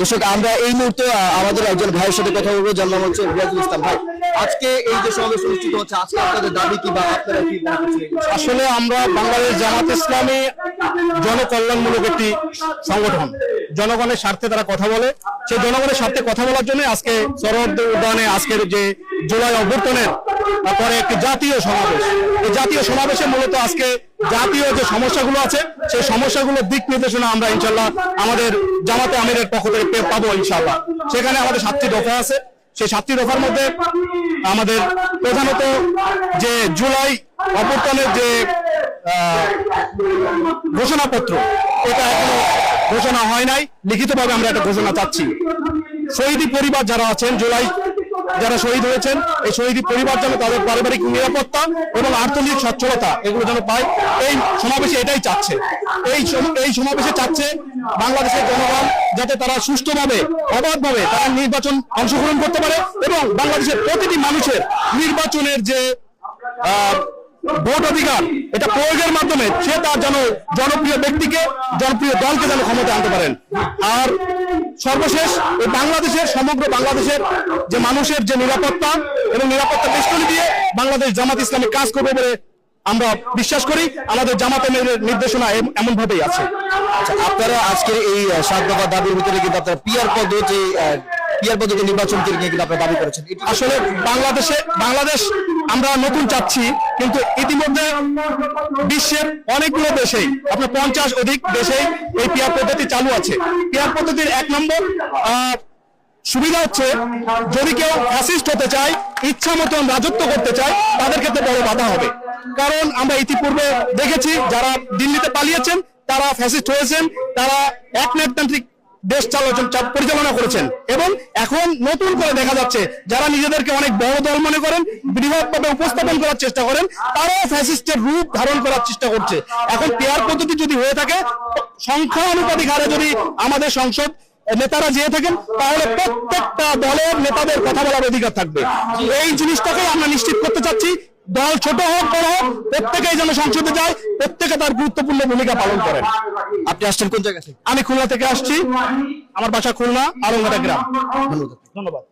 দর্শক, আমরা এই মুহূর্তে আমাদের একজন ভাইয়ের সাথে কথা বলব, যার নাম হচ্ছে রিয়াজুল ইসলাম। ভাই, আজকে এই যে সমাবেশ অনুষ্ঠিত হচ্ছে, আজকে আপনাদের দাবি কি বা আপনারা কি? আসলে আমরা বাংলাদেশ জামাত ইসলামী জনকল্যাণমূলক একটি সংগঠন। জনগণের স্বার্থে তারা কথা বলে। সেই জনগণের স্বার্থে কথা বলার জন্য আজকে শরৎ উদ্যানে আজকের যে জুলাই অভ্যর্থনের পরে একটি জাতীয় সমাবেশ। এই জাতীয় সমাবেশে মূলত আজকে জাতীয় যে সমস্যাগুলো আছে, সেই সমস্যাগুলোর দিক নির্দেশনা আমরা ইনশাল্লাহ আমাদের জামাতে আমিরের পক্ষ থেকে পাবো ইনশাল্লাহ সেখানে আমাদের সাতটি দফা আছে। সেই সাতটি দফার মধ্যে আমাদের প্রধানত যে জুলাই অভ্যর্থনের যে ঘোষণাপত্র, এটা এখনও ঘোষণা হয় নাই। লিখিতভাবে আমরা একটা ঘোষণা চাচ্ছি। শহীদি পরিবার যারা আছেন, জুলাই যারা শহীদ হয়েছেন, এই শহীদ পরিবার যেন তাদের পারিবারিক নিরাপত্তা এবং আর্থিক সচ্ছলতা এগুলো যেন পায়, এই সমাবেশে এটাই চাচ্ছে। এই এই সমাবেশে চাচ্ছে বাংলাদেশের জনগণ যাতে তারা সুষ্ঠুভাবে, অবাধভাবে তারা নির্বাচন অংশগ্রহণ করতে পারে এবং বাংলাদেশের প্রতিটি মানুষের নির্বাচনের যে ভোট অধিকার, এটা প্রয়োগের মাধ্যমে সে তার যেন জনপ্রিয় ব্যক্তিকে, জনপ্রিয় দলকে যেন ক্ষমতা আনতে পারেন। আর সর্বশেষ, এই বাংলাদেশের, সমগ্র বাংলাদেশের যে মানুষের যে নিরাপত্তা এবং নিরাপত্তা বেষ্টনী দিয়ে বাংলাদেশ জামাত ইসলামী কাজ করবে বলে আমরা বিশ্বাস করি, আমাদের জামাত নির্দেশনা এমন ভাবেই আছে। আচ্ছা আপনারা আজকে এই সাত দাবির ভিতরে কিন্তু আপনারা পিয়ার পদ্ধতি আহ, পিয়ার পদ্ধতি নির্বাচনকে নিয়ে কিন্তু দাবি করেছেন। আসলে বাংলাদেশে বাংলাদেশ আমরা নতুন চাচ্ছি কিন্তু ইতিমধ্যে বিশ্বের অনেকগুলো দেশেই আপনার পঞ্চাশ অধিক দেশেই এই পিয়ার পদ্ধতি চালু আছে। পিয়ার পদ্ধতির এক নম্বর সুবিধা হচ্ছে যদি কেউ ফ্যাসিস্ট হতে চায় ইচ্ছা মতন রাজত্ব করতে চায় তাদের ক্ষেত্রে বড় বাধা হবে। কারণ আমরা ইতিপূর্বে দেখেছি যারা দিল্লিতে পালিয়েছেন তারা ফ্যাসিস্ট হয়েছেন তারা এক দেশ চালচন চা- পরিচালনা করেছেন। এবং এখন নতুন করে দেখা যাচ্ছে, যারা নিজেদেরকে অনেক বড় দল মনে করেন, বৃহৎভাবে উপস্থাপন করার চেষ্টা করেন, তারাও ফ্যাসিস্টের রূপ ধারণ করার চেষ্টা করছে। এখন পেয়ার পদ্ধতি যদি হয়ে থাকে সংখ্যা অনুপাতিক হারে যদি আমাদের সংসদ নেতারা যেয়ে থাকেন, তাহলে প্রত্যেকটা দলের নেতাদের কথা বলার অধিকার থাকবে। এই জিনিসটাকে আমরা নিশ্চিত করতে চাচ্ছি দল ছোট হোক বড় হোক প্রত্যেকেই যেন সংসদে যায় প্রত্যেকে তার গুরুত্বপূর্ণ ভূমিকা পালন করেন। আপনি আসছেন কোন জায়গা থেকে? আমি খুলনা থেকে আসছি। আমার বাসা খুলনা আরঙ্গাটা গ্রাম। ধন্যবাদ ধন্যবাদ।